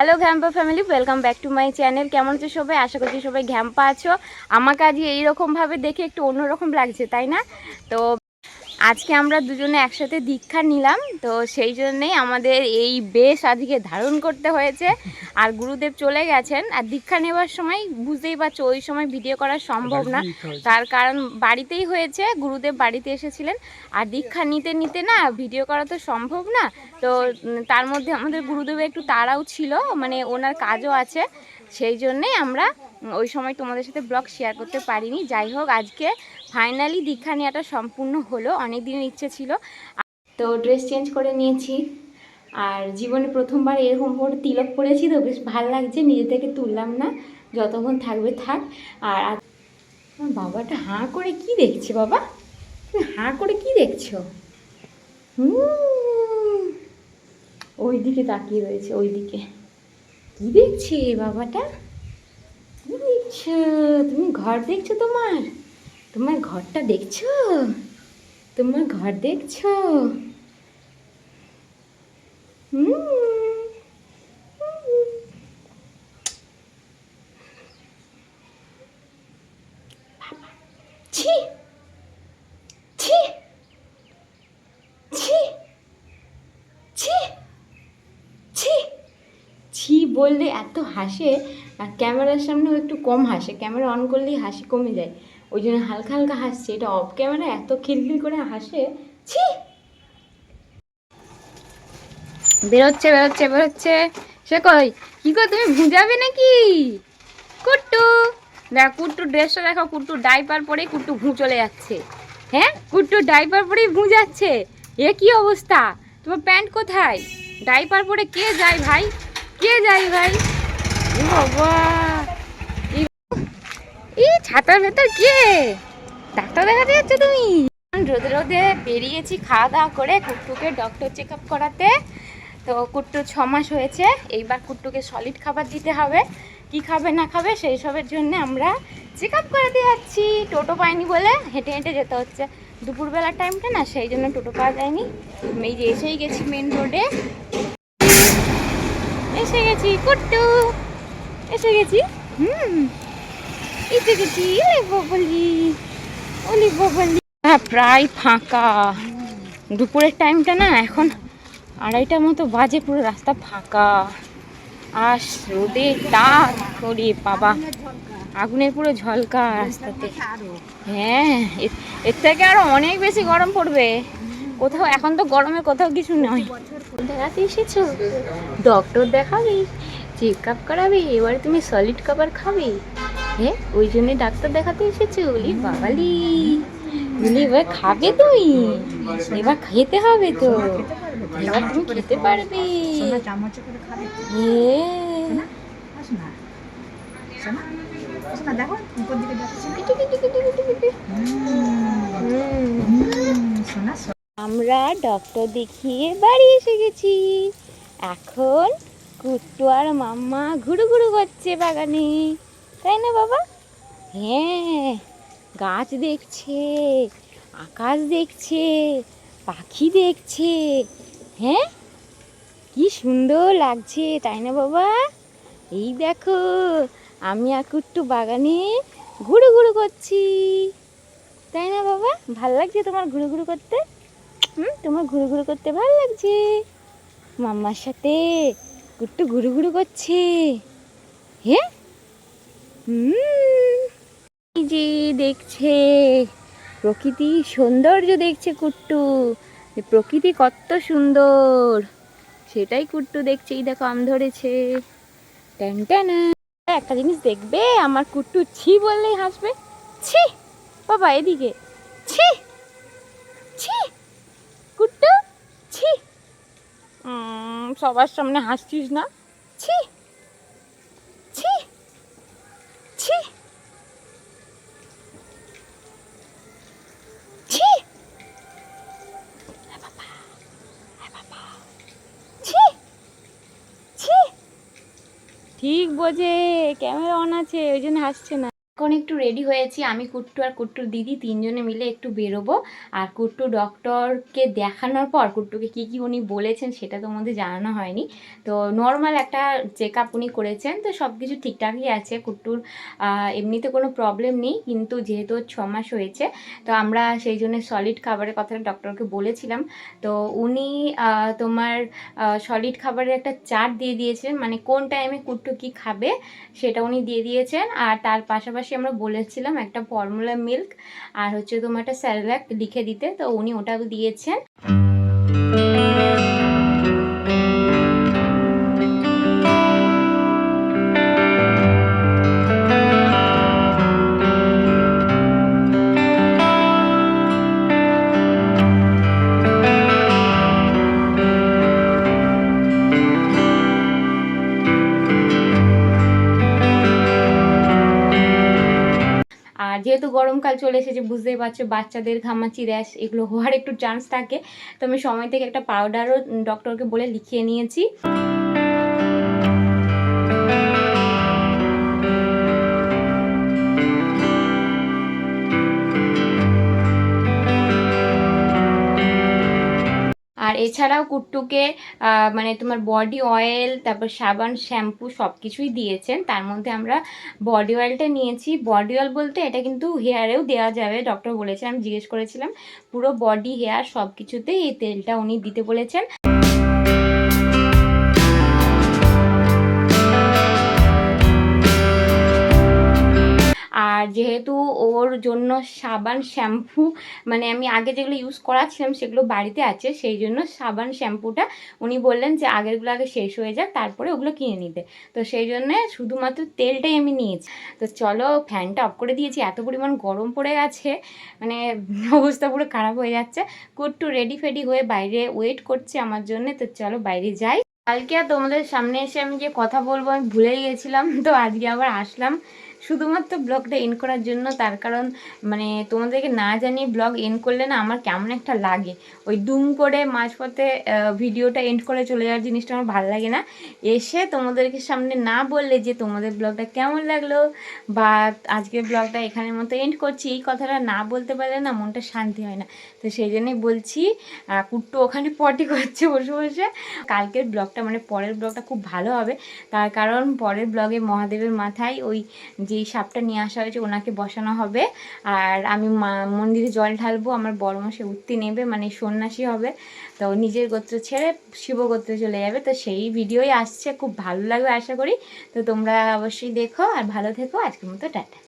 Hello ঘ্যাম্পা family welcome back to my channel কেমন আছো সবাই? আশা করছি সবাই ঘ্যাম্পা আছো। আমাকে আজকে এইরকমভাবে দেখে একটু অন্যরকম লাগছে, তাই না? তো আজকে আমরা দুজনে একসাথে দীক্ষা নিলাম তো সেই জন্যেই আমাদের এই বেশ আজকে ধারণ করতে হয়েছে। আর গুরুদেব চলে গেছেন আর দীক্ষা নেওয়ার সময় বুঝতেই পারছ ওই সময় ভিডিও করা সম্ভব না। তার কারণ বাড়িতেই হয়েছে গুরুদেব বাড়িতে এসেছিলেন। আর দীক্ষা নিতে নিতে না ভিডিও করা তো সম্ভব না তো তার মধ্যে আমাদের গুরুদেবের একটু তাড়াও ছিল মানে ওনার কাজও আছে। সেই জন্যেই আমরা ওই সময় তোমাদের সাথে ব্লগ শেয়ার করতে পারিনি। যাই হোক, আজকে ফাইনালি দীক্ষা নেওয়াটা সম্পূর্ণ হলো। অনেক দিনের ইচ্ছে ছিল। তো ড্রেস চেঞ্জ করে নিয়েছি। আর জীবনে প্রথমবার এরকম করে তিলক পরেছি তো বেশ ভালো লাগছে, নিজে থেকে তুললাম না। যতক্ষণ থাকবে থাক। আর বাবাটা হাঁ করে কি দেখছে বাবা? তুমি হাঁ করে কি দেখছ? ওই দিকে তাকিয়ে রয়েছে ওই দিকে কি দেখছে বাবাটা? দেখছ? তুমি ঘর দেখছ তোমার? তোমার ঘরটা দেখছ? তোমার ঘর দেখছ? হুম ছি ছি ছি ছি ছি ছি বললে এত হাসে, আর ক্যামেরার সামনেও একটু কম হাসে। ক্যামেরা অন করলেই হাসি কমে যায়। ওই জন্য হালকা হালকা হাসছে। এটা অফ ক্যামেরা এত খিলখিল করে হাসে, ছি! বেরোচ্ছে বেরোচ্ছে বেরোচ্ছে। সে কই? কি কই, তুমি ভুঁজাবে নাকি? কুট্টু! দেখ, কুট্টু ড্রেসটা দেখো, কুট্টু ডাইপার পরে কুট্টু ভুঁ চলে যাচ্ছে। হ্যাঁ? কুট্টু ডাইপার পরেই ভুঁ যাচ্ছে। এ কি অবস্থা? তোমার প্যান্ট কোথায়? ডাইপার পরে কে যায় ভাই? কে যায় ভাই? বাবা। এই- ছাতার ভেতর কে? ডাক্তার দেখাতে যাচ্ছ তুমি? রোদে রোদে বেরিয়েছি খাওয়া দাওয়া করে কুট্টুকে ডক্টর চেক আপ করাতে। তো কুট্টু ছ মাস হয়েছে, এইবার কুট্টুকে সলিড খাবার দিতে হবে। কি খাবে না খাবে সেই সবের জন্য আমরা চেক আপ করাতে যাচ্ছি টোটো পাইনি বলে হেঁটে হেঁটে যেতে হচ্ছে। দুপুরবেলার টাইমটা না, সেই জন্য টোটো পাওয়া যায়নি। এই যে এসেই গেছি মেন রোডে গেছি কুট্টু এসে গেছি। হুম। এসে গেছি ববলি ওলে ববলি হ্যাঁ প্রায় ফাঁকা। দুপুরের টাইমটা না এখন আড়াইটার মতো বাজে, পুরো রাস্তা ফাঁকা। আর রোদে তাক করে, বাবা। আগুনের পুরো ঝলকা রাস্তাতে। হ্যাঁ এর থেকে আরও অনেক বেশি গরম পড়বে। কোথাও এখন তো গরমে কোথাও কিছু নয়। দেখাতে এসেছ? ডক্টর দেখাবি চেক আপ করাবি এবারে তুমি সলিড খাবার খাবে। হ্যাঁ ওই জন্য ডাক্তার দেখাতে এসেছ? বলি বাবালি বলি এবার খাবে তুমি এবার খেতে হবে তো। এবার তুমি খেতে পারবে। দেখো উপর দিকে যাচ্ছে আমরা ডক্টর দেখিয়ে বাড়ি এসে গেছি। এখন কুট্টু আর মাম্মা ঘুরু ঘুরু করছে বাগানে। তাই না, বাবা? হ্যাঁ গাছ দেখছে, আকাশ দেখছে, পাখি দেখছে। হ্যাঁ? কি সুন্দর লাগছে, তাই না, বাবা? এই দেখো, আমি আর কুট্টু বাগানে ঘুরু ঘুরু করছি। তাই না, বাবা? ভালো লাগছে তোমার ঘুরু ঘুরু করতে? হুম, তোমার ঘুরু ঘুরু করতে ভালো লাগছে? মাম্মার সাথে কুট্টু ঘুরু ঘুরু করছে। হ্যাঁ হুম যে দেখছে, প্রকৃতি সৌন্দর্য দেখছে কুট্টু। প্রকৃতি কত সুন্দর। সেটাই কুট্টু দেখছে, এই দেখো আম ধরেছে। ট্যান, ট্যানা। একটা জিনিস দেখবে, আমার কুট্টু ছি বললেই হাসবে। ছি, বাবা, এদিকে। ছি কুট্টু ছি উম, সবার সামনে হাসছিস না? ছি। ছি। ছি। ঠিক বোঝে ক্যামেরা অন আছে ওই জন্য হাসছে না। এখন একটু রেডি হয়েছি, আমি কুট্টু আর কুট্টুর দিদি তিনজনে মিলে একটু বেরোবো। আর কুট্টু ডক্টরকে দেখানোর পর কুট্টুকে কী কী উনি বলেছেন সেটা তোমাদের জানানো হয়নি। তো নর্মাল একটা চেক আপ উনি করেছেন, তো সব কিছু ঠিকঠাকই আছে। কুট্টুর এমনিতে কোনো প্রবলেম নেই, কিন্তু যেহেতু ছ মাস হয়েছে, তো আমরা সেই জন্য সলিড খাবারের কথাটা ডক্টরকে বলেছিলাম। তো উনি তোমার সলিড খাবারের একটা চার্ট দিয়ে দিয়েছেন মানে কোন টাইমে কুট্টু কী খাবে সেটা উনি দিয়ে দিয়েছেন। আর তার পাশাপাশি আমরা বলেছিলাম একটা ফর্মুলা মিল্ক আর হচ্ছে তোমার একটা স্যারেলাক লিখে দিতে, তো উনি ওটাও দিয়েছেন। যেহেতু গরমকাল চলে এসেছে, বুঝতেই পারছ, বাচ্চাদের ঘামাচি, র্যাশ, এগুলো হওয়ার একটু চান্স থাকে। তো আমি সময় থেকে একটা পাউডারও ডক্টরকে বলে লিখিয়ে নিয়েছি। এছাড়াও কুট্টুকে মানে তোমার বডি অয়েল তারপর সাবান শ্যাম্পু সব কিছুই দিয়েছেন। তার মধ্যে আমরা বডি অয়েলটা নিয়েছি। বডি অয়েল বলতে এটা কিন্তু হেয়ারেও দেওয়া যাবে ডক্টর বলেছেন। আমি জিজ্ঞেস করেছিলাম, পুরো বডি হেয়ার সব কিছুতেই এই তেলটা উনি দিতে বলেছেন। আর যেহেতু ওর জন্য সাবান শ্যাম্পু মানে আমি আগে যেগুলো ইউজ করাচ্ছিলাম সেগুলো বাড়িতে আছে, সেই জন্য সাবান শ্যাম্পুটা উনি বললেন যে আগেরগুলো আগে শেষ হয়ে যাক, তারপরে ওগুলো কিনে নিতে। তো সেই জন্য শুধুমাত্র তেলটাই আমি নিয়েছি। তো চলো ফ্যানটা অফ করে দিয়েছি, এত পরিমাণ গরম পড়ে গেছে মানে অবস্থা পুরো খারাপ হয়ে যাচ্ছে। কুট্টু রেডি ফেডি হয়ে বাইরে ওয়েট করছে আমার জন্য, তো চলো বাইরে যাই। কালকে আর তোমাদের সামনে এসে আমি যে কথা বলব আমি ভুলেই গেছিলাম, তো আজকে আবার আসলাম। শুধুমাত্র ব্লগটা এন্ড করার জন্য, তার কারণ মানে তোমাদেরকে না জানিয়ে ব্লগ এন্ড করলে না আমার কেমন একটা লাগে। ওই দুম করে মাঝপথে ভিডিওটা এন্ড করে চলে যাওয়ার জিনিসটা আমার ভালো লাগে না। এসে তোমাদেরকে সামনে না বললে যে তোমাদের ব্লগটা কেমন লাগল, বা আজকের ব্লগটা এখানের মতো এন্ড করছি, এই কথাটা না বলতে পারলে না মনটা শান্তি হয় না। তো সেই জন্যই বলছি কুট্টু ওখানে পটি করছে বসে বসে। কালকের ব্লগটা মানে পরের ব্লগটা খুব ভালো হবে। তার কারণ পরের ব্লগে মহাদেবের মাথায় ওই যেই সাপটা নিয়ে আসা হয়েছে ওনাকে বসানো হবে। আর আমি মন্দিরে জল ঢালবো, আমার বড় মশাই উঠতে নেবে মানে সন্ন্যাসী হবে। তো নিজের গোত্র ছেড়ে শিব গোত্রে চলে যাবে। তো সেই ভিডিওই আসছে, খুব ভালো লাগবে আশা করি। তো তোমরা অবশ্যই দেখো আর ভালো থেকো। আজকের মতো টাটা।